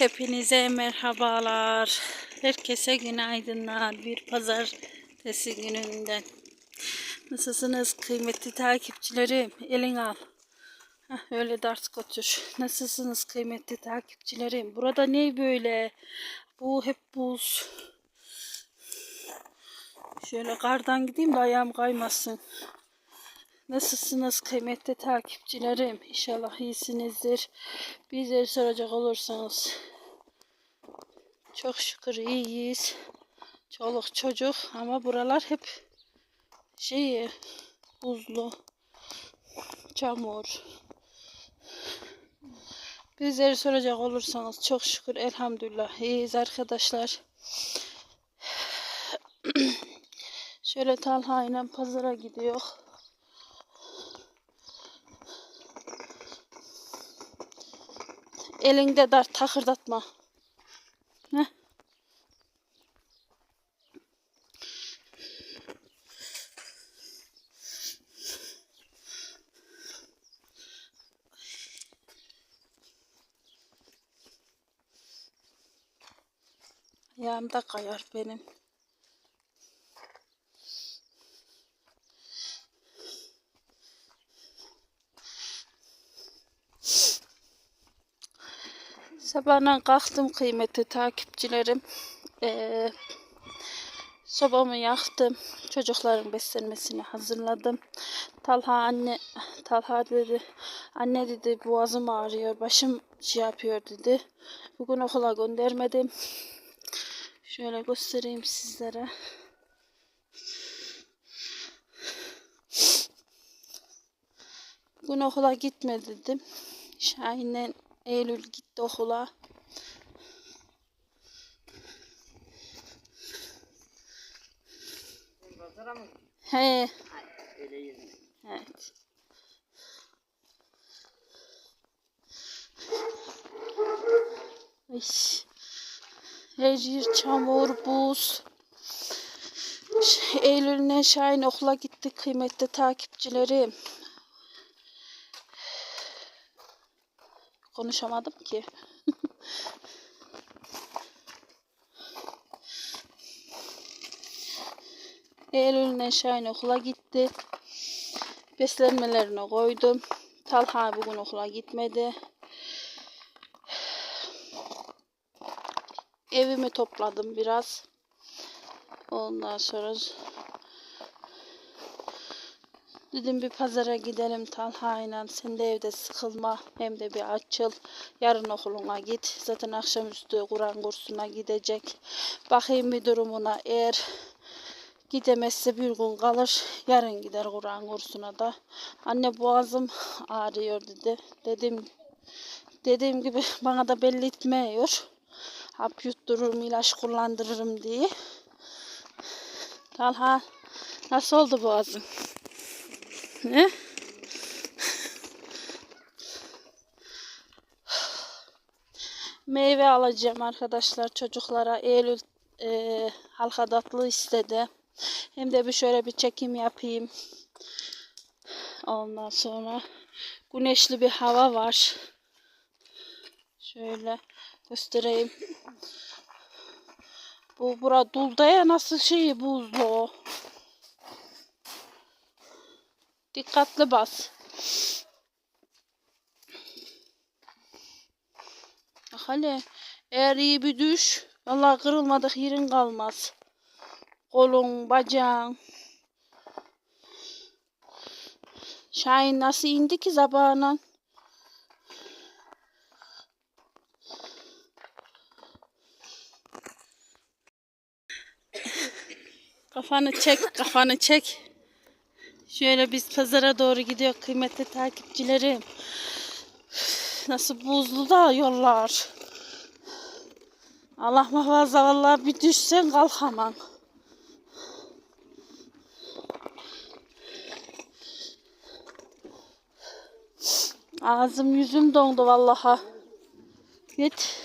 Hepinize merhabalar. Herkese günaydınlar. Bir pazartesi gününden. Nasılsınız kıymetli takipçilerim? Elin al. Heh, öyle ders götür. Nasılsınız kıymetli takipçilerim? Burada ne böyle? Bu hep buz. Şöyle kardan gideyim de ayağım kaymasın. Nasılsınız kıymetli takipçilerim? İnşallah iyisinizdir. Bizleri soracak olursanız çok şükür iyiyiz. Çoluk çocuk ama buralar hep şey buzlu, çamur. Bizleri soracak olursanız çok şükür elhamdülillah iyiyiz arkadaşlar. Şöyle Talha ile pazara gidiyor. Elinde dart takırdatma. Heh. Ayağım da kayar benim. Sabahdan kalktım kıymetli takipçilerim. Ee, sobamı yaktım. Çocukların beslenmesini hazırladım. Talha anne Talha dedi anne dedi boğazım ağrıyor başım şey yapıyor dedi. Bugün okula göndermedim. Şöyle göstereyim sizlere. Bugün okula gitme dedim. Şahin'le Eylül gitti okula. Pazara mı? He, Öyle evet. Ay. Her yer çamur, buz. Ş- Eylül'le Şahin okula gitti kıymetli takipçilerim. Konuşamadım ki. Eylül'le Şahin okula gitti. Beslenmelerini koydum. Talha bugün okula gitmedi. Evimi topladım biraz. Ondan sonra dedim bir pazara gidelim Talha'yla. Sen de evde sıkılma. Hem de bir açıl. Yarın okuluna git. Zaten akşamüstü Kur'an kursuna gidecek. Bakayım bir durumuna. Eğer gidemezse bir gün kalır. Yarın gider Kur'an kursuna da. Anne boğazım ağrıyor dedi. Dedim dediğim gibi bana da belli etmiyor. Hap yuttururum, ilaç kullandırırım diye. Talha nasıl oldu boğazın? Ne? Meyve alacağım arkadaşlar çocuklara. Eylül e, halka tatlı istedi. Hem de bir şöyle bir çekim yapayım. Ondan sonra güneşli bir hava var. Şöyle göstereyim. Bu bura Dulda'ya nasıl şey buzlu. Dikkatli bas. Bak hele eğer iyi bir düş Allah kırılmadık yerin kalmaz. Kolun, bacağın. Şahin nasıl indi ki sabahına? Kafanı çek, kafanı çek. Şöyle biz pazara doğru gidiyor kıymetli takipçilerim. Nasıl buzlu da yollar. Allah muhafaza vallahi bir düşsen kalkamam. Ağzım yüzüm dondu vallaha. Git.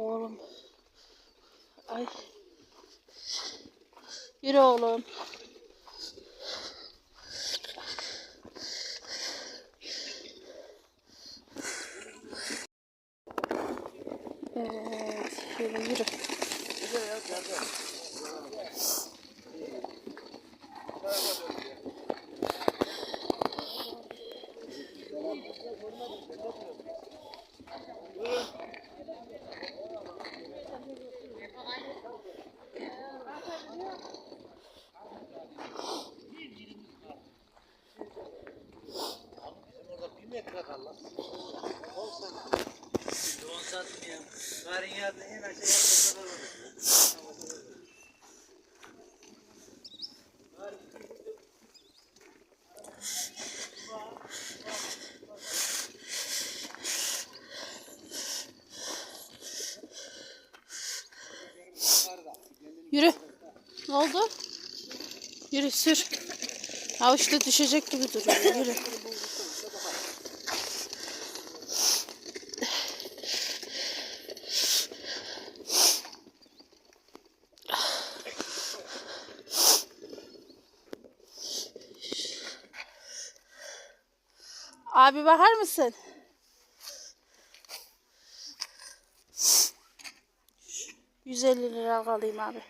Oğlum. Ay. Yürü oğlum. Evet, şöyle yürü. Don satmıyor. Karın yardım en aşağı yardım kadar olur. Yürü. Ne oldu? Yürü sür. Avuçta düşecek gibi duruyor. Yürü. Abi bakar mısın? Yüz elli lira alayım abi.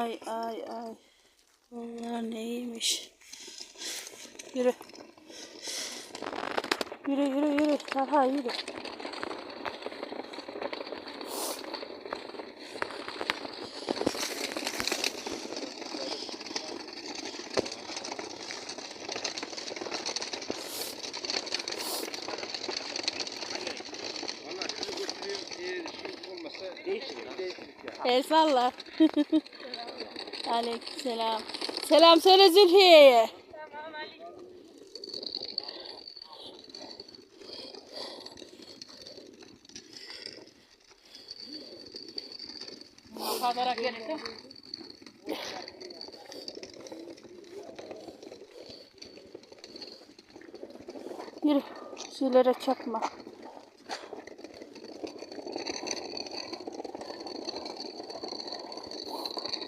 Ay ay ay. Bunlar neymiş? Yürü. Yürü yürü yürü. Talha yürü. El salla. Aleykümselam. Selam söyle Zülfiye'ye. Pazara gelirse. Yürü. Şeylere çakma.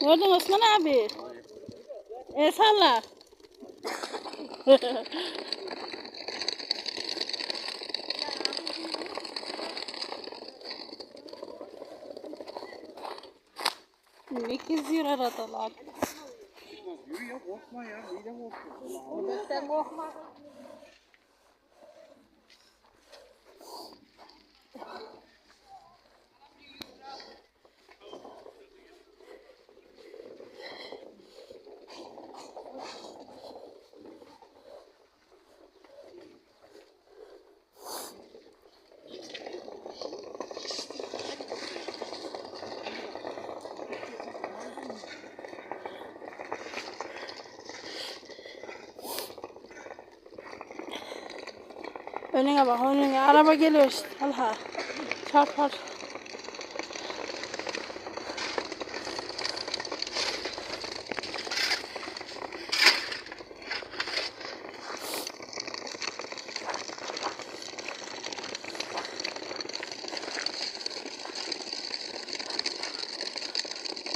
Gördün Osman abi. El salla. ne geziyor aradalar. Yürü ya korkma ya. Midem korkuyor. Sen korkma. Önüne bak önüne. Araba geliyor işte. Allah. Çarpar.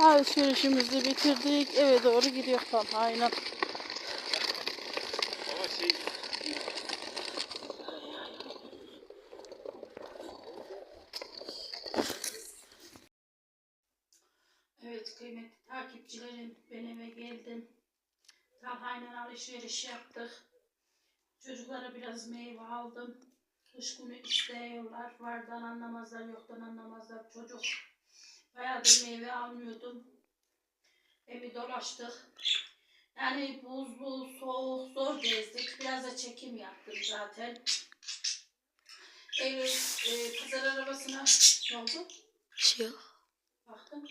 Alışverişimizi bitirdik. Eve doğru gidiyor tam. Aynen. Ama şey Evet kıymetli takipçilerim ben eve geldim. Talha'yla alışveriş yaptık. Çocuklara biraz meyve aldım. Kış günü isteyiyorlar. Vardan anlamazlar, anlamazlar. Çocuk bayağıdır meyve almıyordum. Evi dolaştık. Yani buzlu, soğuk, zor gezdik. Biraz da çekim yaptım zaten. Eylül e, pazar arabasına ne oldu? Bir şey yok. Baktım.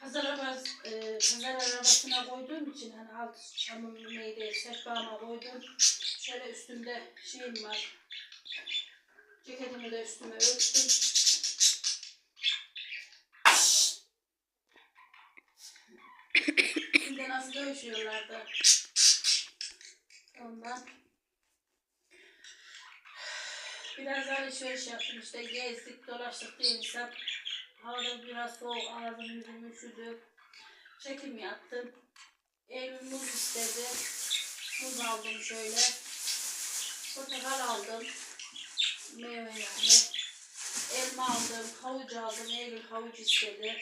Pazar, arabası, e, pazar arabasına koyduğum için hani alt çamur neydi sehpama koydum. Şöyle üstümde şeyim var. Ceketimi de üstüme örttüm. Şimdi nasıl dövüşüyorlardı. Ondan. Biraz alışveriş yaptım işte gezdik dolaştık diye hesap. Havada biraz soğuk ağzım yüzüm üşüdü. Çekim yaptım. Eylül muz istedi. Muz aldım şöyle. Portakal aldım. Meyve yani. Elma aldım, havuç aldım. Eylül havuç istedi.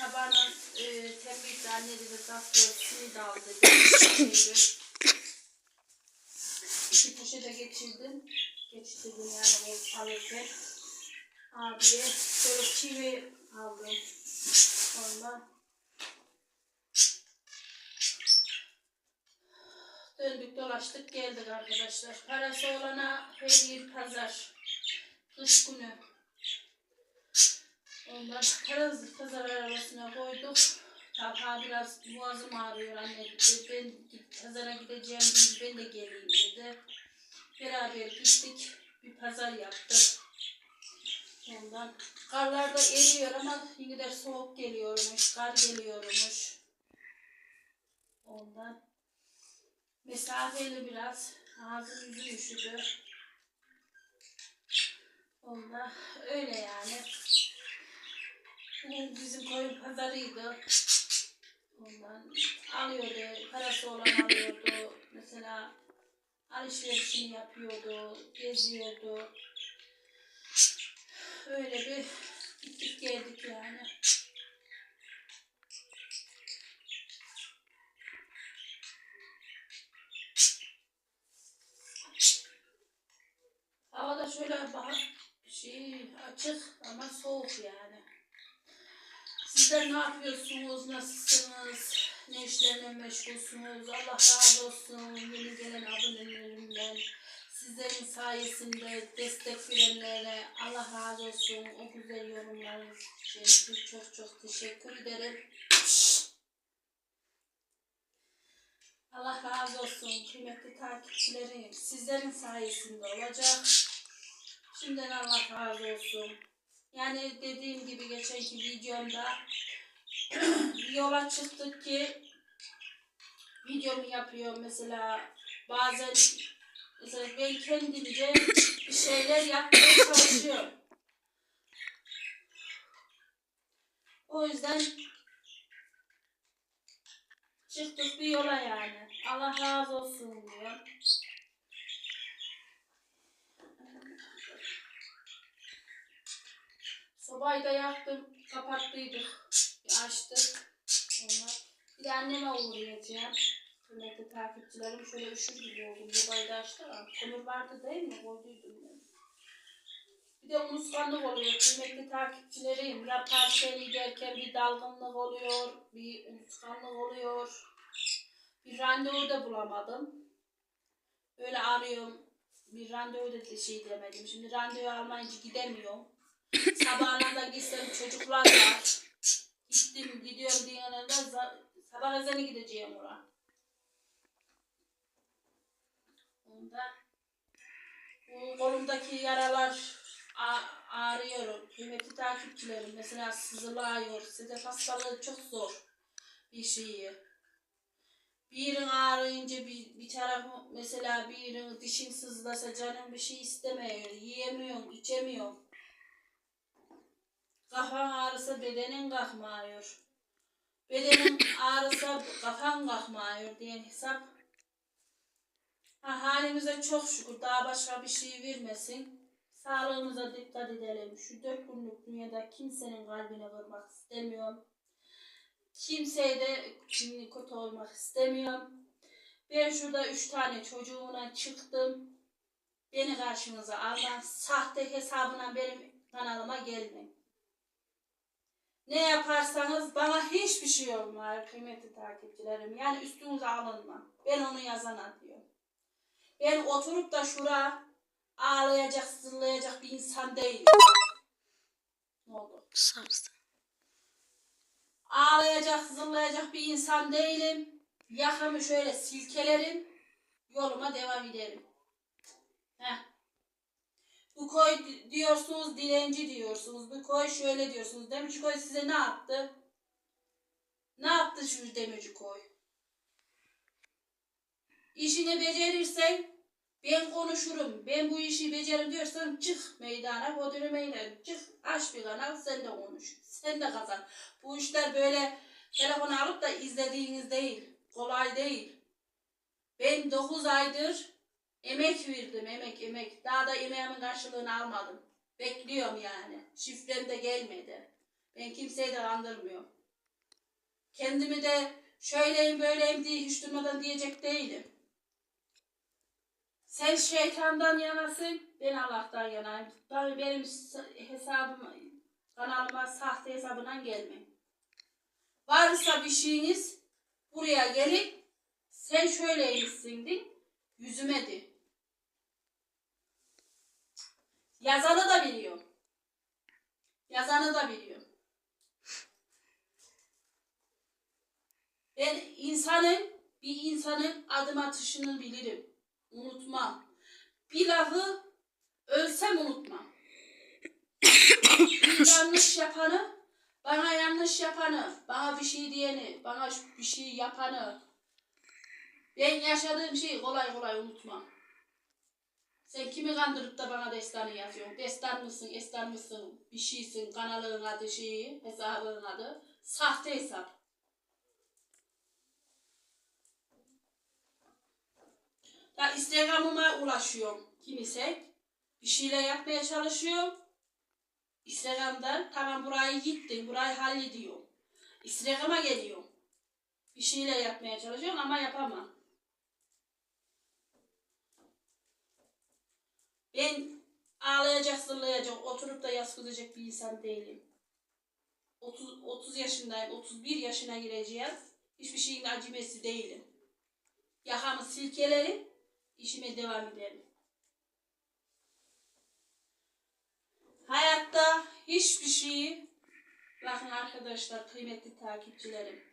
Sabahın e, tembihli anne dedi tatlı simit al dedi. Eylül. İki poşete geçirdim. Geçirdim yani alırken. Abiye şöyle kivi aldım. Ondan. Döndük dolaştık geldik arkadaşlar. Parası olana her yer pazar. Kış günü. Ondan parası pazar arabasına koyduk. Talha biraz boğazım ağrıyor anne dedi. Ben pazara gideceğim dedi. Ben de geleyim dedi. Beraber gittik. Bir pazar yaptık. Ondan karlar da eriyor ama yine de soğuk geliyormuş, kar geliyormuş. Ondan mesafeli biraz ağzım yüzüm üşüdü. Ondan öyle yani. Bu bizim koyun pazarıydı. Ondan alıyordu, parası olan alıyordu. Mesela alışverişini yapıyordu, geziyordu. Öyle bir gittik geldik yani. Hava da şöyle bak şey açık ama soğuk yani. Sizler ne yapıyorsunuz, nasılsınız, ne işlerle meşgulsünüz? Allah razı olsun yeni gelen abonelerimden. Sizlerin sayesinde destek verenlere Allah razı olsun. O güzel yorumlarınız için çok çok teşekkür ederim. Allah razı olsun kıymetli takipçilerim. Sizlerin sayesinde olacak. Şimdiden Allah razı olsun. Yani dediğim gibi geçenki videomda yola çıktık ki videomu yapıyorum mesela bazen mesela ben kendimce bir şeyler yapmaya çalışıyorum. O yüzden çıktık bir yola yani. Allah razı olsun diyor. Sobayı da yaktım, kapattıydık. Bir açtık. Sonra bir de anneme uğrayacağım. Kıymetli takipçilerim şöyle üşür gibi oldum. Sobayı da açtım ama kömür vardı değil mi? Koyduydum ben. Bir de unutkanlık oluyor kıymetli takipçilerim. Ya parsel giderken bir dalgınlık oluyor, bir unutkanlık oluyor. Bir randevu da bulamadım. Böyle arıyorum. Bir randevu da şey demedim. Şimdi randevu almayınca gidemiyorum. Sabahına da gitsem çocuklar var. Gittim gidiyorum diye yanında za- sabah ezanı gideceğim oraya. Onda bu kolumdaki yaralar a- ağrıyor. Kıymetli takipçilerim mesela sızılıyor. Sedef hastalığı çok zor bir şeyi. Bir yerin ağrıyınca bir, bir tarafı mesela bir yerin dişin sızlasa canın bir şey istemiyor. Yiyemiyorsun, içemiyorsun. Kafan ağrısa bedenin kalkmıyor. Bedenin ağrısa kafan kalkmıyor diyen hesap. Ha, halimize çok şükür daha başka bir şey vermesin. Sağlığımıza dikkat edelim. Şu dört günlük dünyada kimsenin kalbini kırmak istemiyorum. Kimseye de kötü olmak istemiyorum. Ben şurada üç tane çocuğuna çıktım. Beni karşınıza alma. Sahte hesabına benim kanalıma gelmeyin. Ne yaparsanız bana hiçbir şey olmaz kıymetli takipçilerim. Yani üstünüze alınma. Ben onu yazana diyorum. Ben oturup da şura ağlayacak, zırlayacak bir insan değilim. Ne oldu? Sarsı. Ağlayacak, zırlayacak bir insan değilim. Yakamı şöyle silkelerim. Yoluma devam ederim. Heh. Bu koy di- diyorsunuz, dilenci diyorsunuz. Bu koy şöyle diyorsunuz. Demirci koy size ne yaptı? Ne yaptı şu demirci koy? İşini becerirsen ben konuşurum. Ben bu işi beceririm diyorsan çık meydana, kodunu meydana. Çık aç bir kanal sen de konuş. Sen de kazan. Bu işler böyle telefon alıp da izlediğiniz değil. Kolay değil. Ben 9 aydır emek verdim. Emek emek. Daha da emeğimin karşılığını almadım. Bekliyorum yani. Şifrem de gelmedi. Ben kimseyi de kandırmıyorum. Kendimi de şöyleyim böyleyim diye hiç durmadan diyecek değilim. Sen şeytandan yanasın, ben Allah'tan yanayım. Tabii benim hesabım, kanalıma sahte hesabından gelmeyin. Varsa bir şeyiniz buraya gelip sen şöyleymişsindin, yüzüme de. Yazanı da biliyorum. Yazanı da biliyorum. Ben insanın, bir insanın adım atışını bilirim. Unutmam. Bir lafı ölsem unutmam. bir yanlış yapanı, bana yanlış yapanı, bana bir şey diyeni, bana bir şey yapanı, ben yaşadığım şeyi kolay kolay unutmam. Sen kimi kandırıp da bana destanı yazıyorsun? Destan mısın, estan mısın, bir şeysin, kanalın adı şeyi, hesabın adı. Sahte hesap. Ya Instagram'ıma ulaşıyorum kimise. Bir şeyler yapmaya çalışıyorum. Instagram'dan tamam burayı gittin, burayı hallediyorum. Instagram'a geliyorum. Bir şeyler yapmaya çalışıyorum ama yapamam. Ben ağlayacak, zırlayacak, oturup da yas kılacak bir insan değilim. 30, 30 yaşındayım, 31 yaşına gireceğim. Hiçbir şeyin acimesi değilim. Yakamı silkelerim, işime devam ederim. Hayatta hiçbir şeyi, bakın arkadaşlar, kıymetli takipçilerim.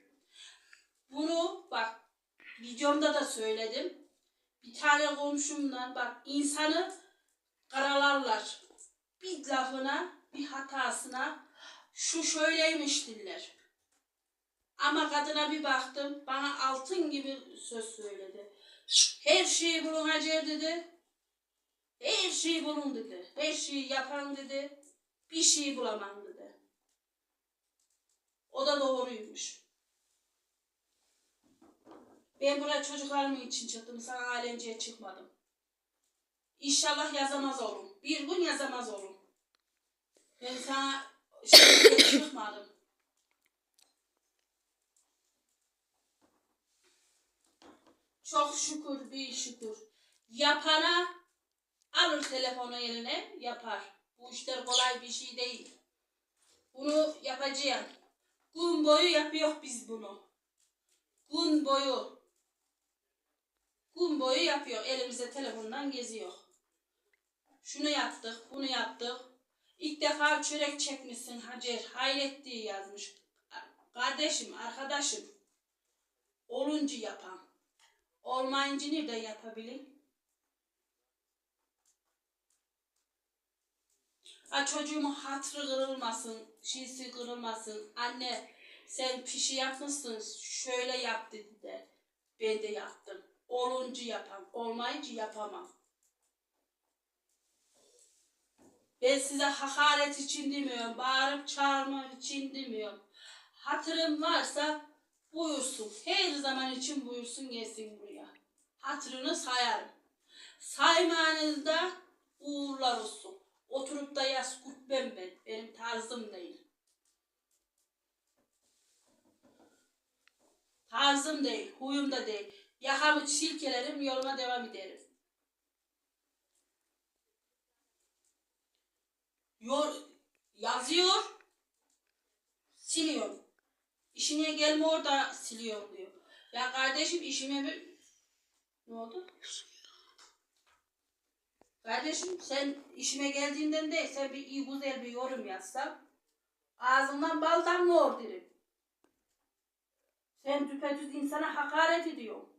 Bunu bak, videomda da söyledim. Bir tane komşumdan bak insanı karalarlar. Bir lafına, bir hatasına şu şöyleymiş diller. Ama kadına bir baktım, bana altın gibi söz söyledi. Her şeyi bulun Hacer dedi. Her şeyi bulun dedi. Her şeyi yapan dedi. Bir şey bulamam dedi. O da doğruymuş. Ben buraya çocuklarım için çıktım. Sana ailenciye çıkmadım. İnşallah yazamaz olun. Bir gün yazamaz olun. Ben sana şey çıkmadım. Çok şükür bir şükür. Yapana alır telefonu eline yapar. Bu işler kolay bir şey değil. Bunu yapacağım. Gün boyu yapıyor biz bunu. Gün boyu. Gün boyu yapıyor. Elimizde telefondan geziyor. Şunu yaptık, bunu yaptık. İlk defa çörek çekmişsin Hacer. Hayret diye yazmış. Kardeşim, arkadaşım. Olunca yapan. Olmayınca nereden yapabilirim? Ha çocuğumun hatırı kırılmasın, şeysi kırılmasın. Anne sen pişi yapmışsın, şöyle yap dedi de. Ben de yaptım. Olunca yapan, olmayınca yapamam. Ben size hakaret için demiyorum, bağırıp çağırmak için demiyorum. Hatırım varsa buyursun, her zaman için buyursun gelsin buraya. Hatırını sayarım. Saymanızda uğurlar olsun. Oturup da yas kutbem ben, benim tarzım değil. Tarzım değil, huyum da değil. Yakamı silkelerim, yoluma devam ederim. Yor, yazıyor, siliyorum. İşine gelme orada siliyorum diyor. Ya kardeşim işime bir... Ne oldu? Kardeşim sen işime geldiğinden değil sen bir iyi güzel bir yorum yazsan ağzından bal damlıyor derim. Sen düpedüz insana hakaret ediyorsun.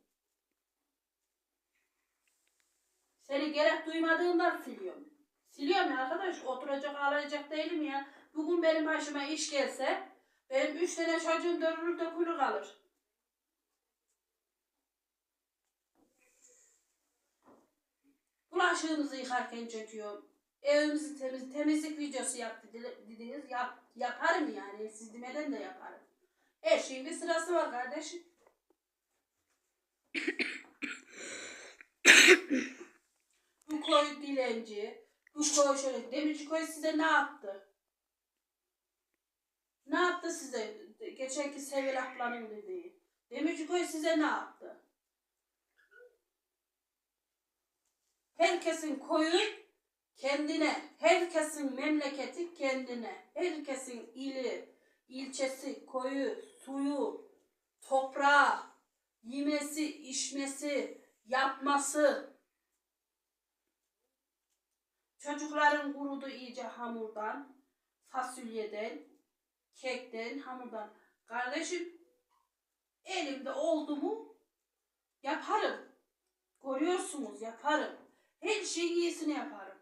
Seni gerek duymadığından siliyorum. Siliyorum ya arkadaş oturacak ağlayacak değilim ya. Bugün benim başıma iş gelse benim üç tane çocuğum dönülür dökülür kalır. Bulaşığımızı yıkarken çekiyorum. Evimizi temiz, temizlik videosu yap dedi- dediniz. Yap, yaparım yani. Siz demeden de yaparım. Her şeyin bir sırası var kardeşim. koy dilenci. Bu koy şöyle. Demirci koy size ne yaptı? Ne yaptı size? Geçenki Sevil ablanın dediği. Demirci koy size ne yaptı? Herkesin koyu kendine, herkesin memleketi kendine, herkesin ili, ilçesi, koyu, suyu, toprağı, yemesi, içmesi, yapması. Çocukların kurudu iyice hamurdan, fasulyeden, kekten, hamurdan. Kardeşim elimde oldu mu yaparım. Görüyorsunuz yaparım. Her şeyin iyisini yaparım.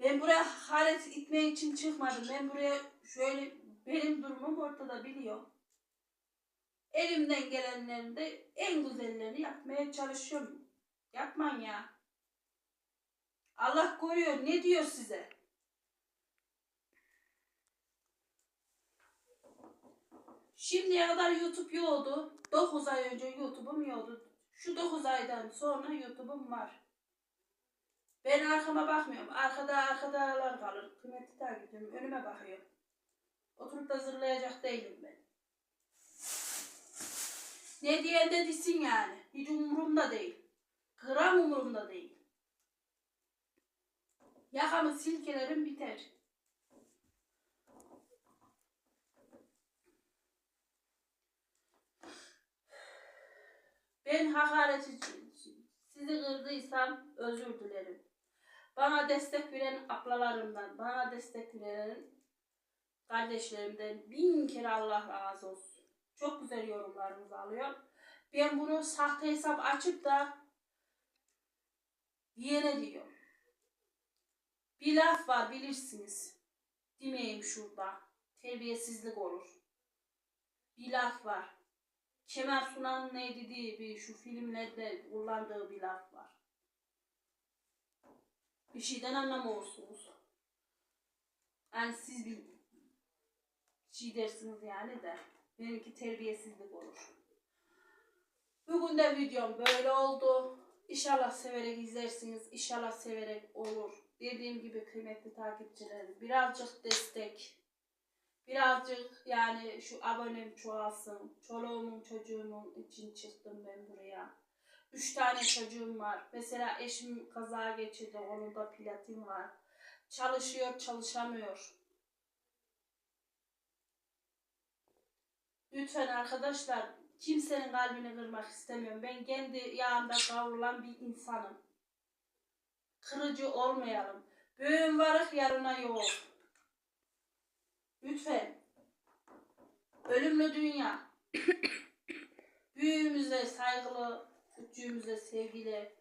Ben buraya hakaret etmek için çıkmadım. Ben buraya şöyle benim durumum ortada biliyor. Elimden gelenlerin de en güzellerini yapmaya çalışıyorum. Yapman ya. Allah koruyor. Ne diyor size? Şimdiye kadar YouTube yoktu. 9 ay önce YouTube'um yoktu. Şu 9 aydan sonra YouTube'um var. Ben arkama bakmıyorum. Arkada arkadalar kalır. Kıymetli takipçim. Önüme bakıyorum. Oturup da zırlayacak değilim ben. Ne diyen de yani. Hiç umurumda değil. Gram umurumda değil. Yakamı silkelerim biter. Ben hakaret için sizi kırdıysam özür dilerim. Bana destek veren ablalarımdan, bana destek veren kardeşlerimden bin kere Allah razı olsun. Çok güzel yorumlarınızı alıyor. Ben bunu sahte hesap açıp da diyene diyor. Bir laf var bilirsiniz. Demeyeyim şurada. Terbiyesizlik olur. Bir laf var. Kemal Sunal'ın ne dediği bir şu filmlerde kullandığı bir laf var. Bir şeyden anlamıyorsunuz. Yani siz bir şey dersiniz yani de benimki terbiyesizlik olur. Bugün de videom böyle oldu. İnşallah severek izlersiniz. İnşallah severek olur. Dediğim gibi kıymetli takipçilerim birazcık destek Birazcık yani şu abonem çoğalsın. Çoluğumun çocuğumun için çıktım ben buraya. Üç tane çocuğum var. Mesela eşim kaza geçirdi. Onun da platin var. Çalışıyor çalışamıyor. Lütfen arkadaşlar kimsenin kalbini kırmak istemiyorum. Ben kendi yağımda kavrulan bir insanım. Kırıcı olmayalım. Bugün varık yarına yok. Lütfen. Ölümlü dünya. Büyüğümüze saygılı, küçüğümüze sevgili.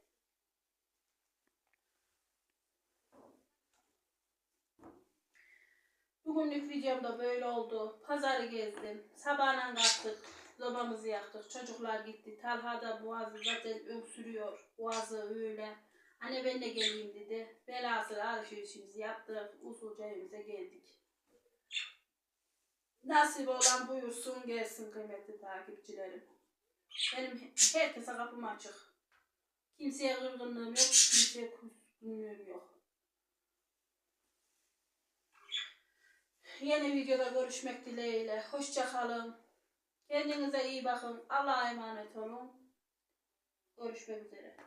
Bugünlük videom da böyle oldu. Pazarı gezdim. Sabahına kalktık. Sobamızı yaktık. Çocuklar gitti. Talha da boğazı zaten öksürüyor. Boğazı öyle. Anne ben de geleyim dedi. Velhasıl alışverişimizi yaptık. Usulca evimize geldik. Nasip olan buyursun gelsin kıymetli takipçilerim. Benim herkese kapım açık. Kimseye kırgınlığım yok, kimseye küskünlüğüm yok. Yeni videoda görüşmek dileğiyle. Hoşça kalın. Kendinize iyi bakın. Allah'a emanet olun. Görüşmek üzere.